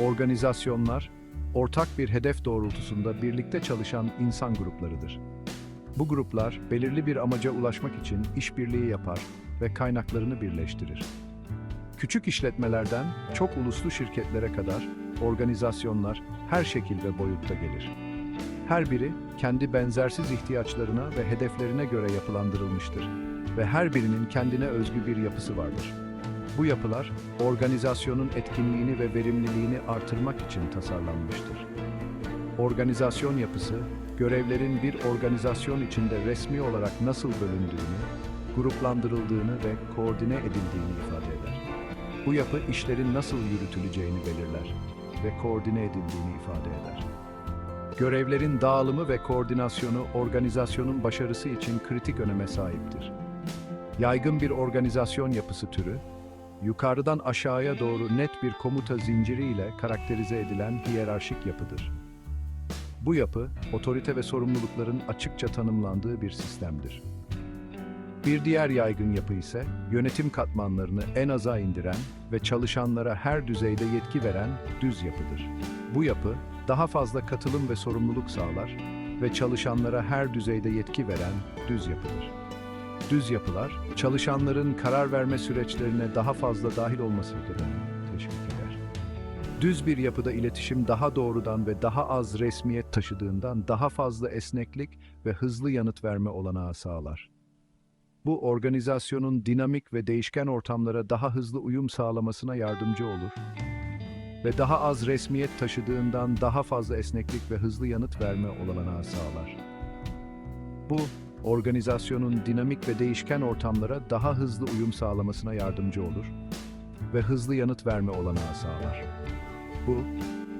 Organizasyonlar, ortak bir hedef doğrultusunda birlikte çalışan insan gruplarıdır. Bu gruplar belirli bir amaca ulaşmak için işbirliği yapar ve kaynaklarını birleştirir. Küçük işletmelerden çok uluslu şirketlere kadar organizasyonlar her şekil ve boyutta gelir. Her biri kendi benzersiz ihtiyaçlarına ve hedeflerine göre yapılandırılmıştır ve her birinin kendine özgü bir yapısı vardır. Bu yapılar organizasyonun etkinliğini ve verimliliğini artırmak için tasarlanmıştır. Organizasyon yapısı, görevlerin bir organizasyon içinde resmi olarak nasıl bölündüğünü, gruplandırıldığını ve koordine edildiğini ifade eder. Bu yapı işlerin nasıl yürütüleceğini belirler ve koordine edildiğini ifade eder. Görevlerin dağılımı ve koordinasyonu organizasyonun başarısı için kritik öneme sahiptir. Yaygın bir organizasyon yapısı türü, yukarıdan aşağıya doğru net bir komuta zinciri ile karakterize edilen hiyerarşik yapıdır. Bu yapı, otorite ve sorumlulukların açıkça tanımlandığı bir sistemdir. Bir diğer yaygın yapı ise yönetim katmanlarını en aza indiren ve çalışanlara her düzeyde yetki veren düz yapıdır. Bu yapı daha fazla katılım ve sorumluluk sağlar ve çalışanlara her düzeyde yetki veren düz yapıdır. Düz yapılar, çalışanların karar verme süreçlerine daha fazla dahil olmasını teşvik eder. Düz bir yapıda iletişim daha doğrudan ve daha az resmiyet taşıdığından daha fazla esneklik ve hızlı yanıt verme olanağı sağlar. Bu organizasyonun dinamik ve değişken ortamlara daha hızlı uyum sağlamasına yardımcı olur ve daha az resmiyet taşıdığından daha fazla esneklik ve hızlı yanıt verme olanağı sağlar. Bu, organizasyonun dinamik ve değişken ortamlara daha hızlı uyum sağlamasına yardımcı olur ve hızlı yanıt verme olanağı sağlar. Bu,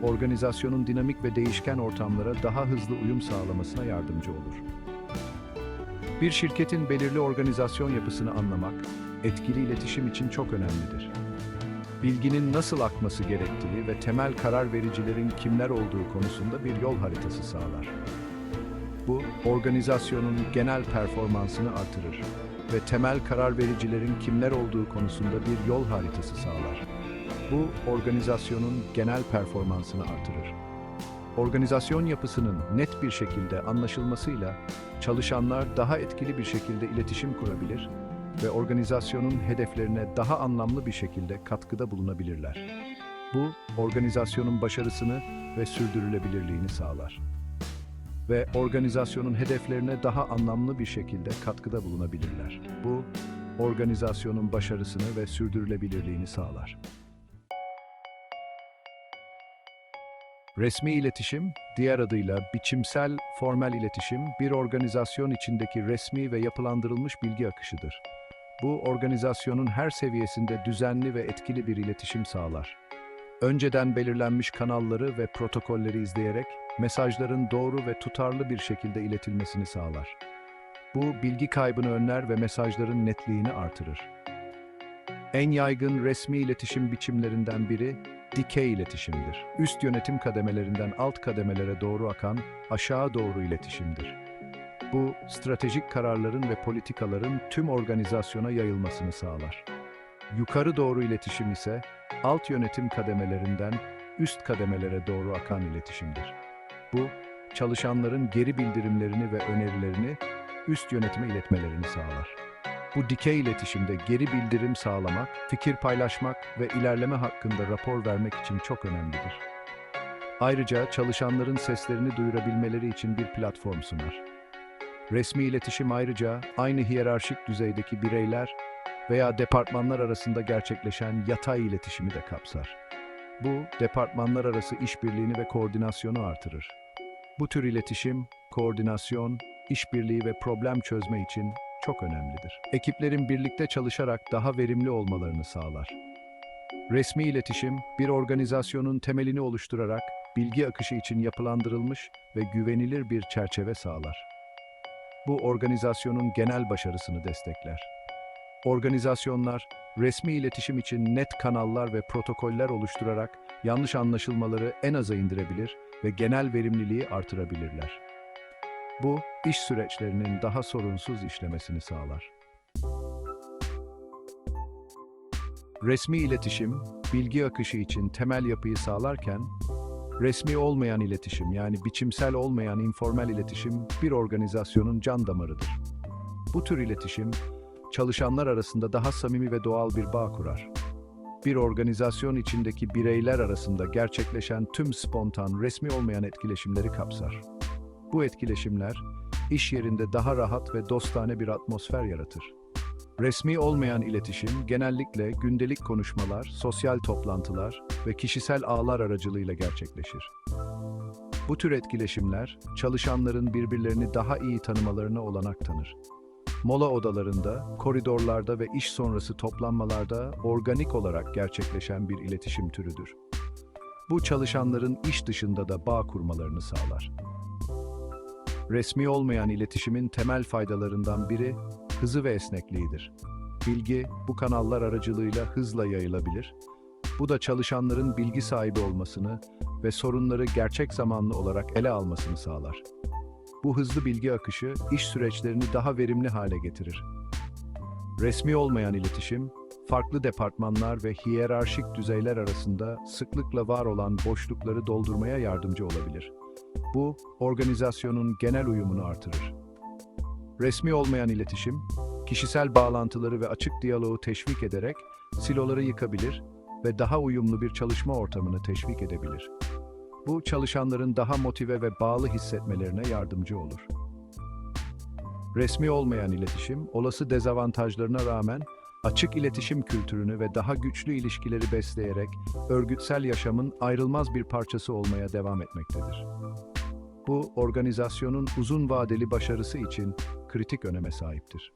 organizasyonun dinamik ve değişken ortamlara daha hızlı uyum sağlamasına yardımcı olur. Bir şirketin belirli organizasyon yapısını anlamak, etkili iletişim için çok önemlidir. Bilginin nasıl akması gerektiği ve temel karar vericilerin kimler olduğu konusunda bir yol haritası sağlar. Bu, organizasyonun genel performansını artırır ve temel karar vericilerin kimler olduğu konusunda bir yol haritası sağlar. Bu, organizasyonun genel performansını artırır. Organizasyon yapısının net bir şekilde anlaşılmasıyla çalışanlar daha etkili bir şekilde iletişim kurabilir ve organizasyonun hedeflerine daha anlamlı bir şekilde katkıda bulunabilirler. Bu, organizasyonun başarısını ve sürdürülebilirliğini sağlar. Ve organizasyonun hedeflerine daha anlamlı bir şekilde katkıda bulunabilirler. Bu, organizasyonun başarısını ve sürdürülebilirliğini sağlar. Resmi iletişim, diğer adıyla biçimsel formel iletişim, bir organizasyon içindeki resmi ve yapılandırılmış bilgi akışıdır. Bu, organizasyonun her seviyesinde düzenli ve etkili bir iletişim sağlar. Önceden belirlenmiş kanalları ve protokolleri izleyerek, mesajların doğru ve tutarlı bir şekilde iletilmesini sağlar. Bu, bilgi kaybını önler ve mesajların netliğini artırır. En yaygın resmi iletişim biçimlerinden biri, dikey iletişimdir. Üst yönetim kademelerinden alt kademelere doğru akan aşağı doğru iletişimdir. Bu, stratejik kararların ve politikaların tüm organizasyona yayılmasını sağlar. Yukarı doğru iletişim ise alt yönetim kademelerinden üst kademelere doğru akan iletişimdir. Bu, çalışanların geri bildirimlerini ve önerilerini üst yönetime iletmelerini sağlar. Bu dikey iletişimde geri bildirim sağlamak, fikir paylaşmak ve ilerleme hakkında rapor vermek için çok önemlidir. Ayrıca çalışanların seslerini duyurabilmeleri için bir platform sunar. Resmi iletişim ayrıca aynı hiyerarşik düzeydeki bireyler veya departmanlar arasında gerçekleşen yatay iletişimi de kapsar. Bu, departmanlar arası işbirliğini ve koordinasyonu artırır. Bu tür iletişim, koordinasyon, işbirliği ve problem çözme için çok önemlidir. Ekiplerin birlikte çalışarak daha verimli olmalarını sağlar. Resmi iletişim, bir organizasyonun temelini oluşturarak bilgi akışı için yapılandırılmış ve güvenilir bir çerçeve sağlar. Bu organizasyonun genel başarısını destekler. Organizasyonlar, resmi iletişim için net kanallar ve protokoller oluşturarak yanlış anlaşılmaları en aza indirebilir ve genel verimliliği artırabilirler. Bu, iş süreçlerinin daha sorunsuz işlemesini sağlar. Resmi iletişim, bilgi akışı için temel yapıyı sağlarken, resmi olmayan iletişim yani biçimsel olmayan informal iletişim bir organizasyonun can damarıdır. Bu tür iletişim, çalışanlar arasında daha samimi ve doğal bir bağ kurar. Bir organizasyon içindeki bireyler arasında gerçekleşen tüm spontan, resmi olmayan etkileşimleri kapsar. Bu etkileşimler, iş yerinde daha rahat ve dostane bir atmosfer yaratır. Resmi olmayan iletişim genellikle gündelik konuşmalar, sosyal toplantılar ve kişisel ağlar aracılığıyla gerçekleşir. Bu tür etkileşimler, çalışanların birbirlerini daha iyi tanımalarına olanak tanır. Mola odalarında, koridorlarda ve iş sonrası toplanmalarda organik olarak gerçekleşen bir iletişim türüdür. Bu çalışanların iş dışında da bağ kurmalarını sağlar. Resmi olmayan iletişimin temel faydalarından biri hızı ve esnekliğidir. Bilgi bu kanallar aracılığıyla hızla yayılabilir. Bu da çalışanların bilgi sahibi olmasını ve sorunları gerçek zamanlı olarak ele almasını sağlar. Bu hızlı bilgi akışı iş süreçlerini daha verimli hale getirir. Resmi olmayan iletişim, farklı departmanlar ve hiyerarşik düzeyler arasında sıklıkla var olan boşlukları doldurmaya yardımcı olabilir. Bu, organizasyonun genel uyumunu artırır. Resmi olmayan iletişim, kişisel bağlantıları ve açık diyaloğu teşvik ederek siloları yıkabilir ve daha uyumlu bir çalışma ortamını teşvik edebilir. Bu çalışanların daha motive ve bağlı hissetmelerine yardımcı olur. Resmi olmayan iletişim, olası dezavantajlarına rağmen açık iletişim kültürünü ve daha güçlü ilişkileri besleyerek örgütsel yaşamın ayrılmaz bir parçası olmaya devam etmektedir. Bu, organizasyonun uzun vadeli başarısı için kritik öneme sahiptir.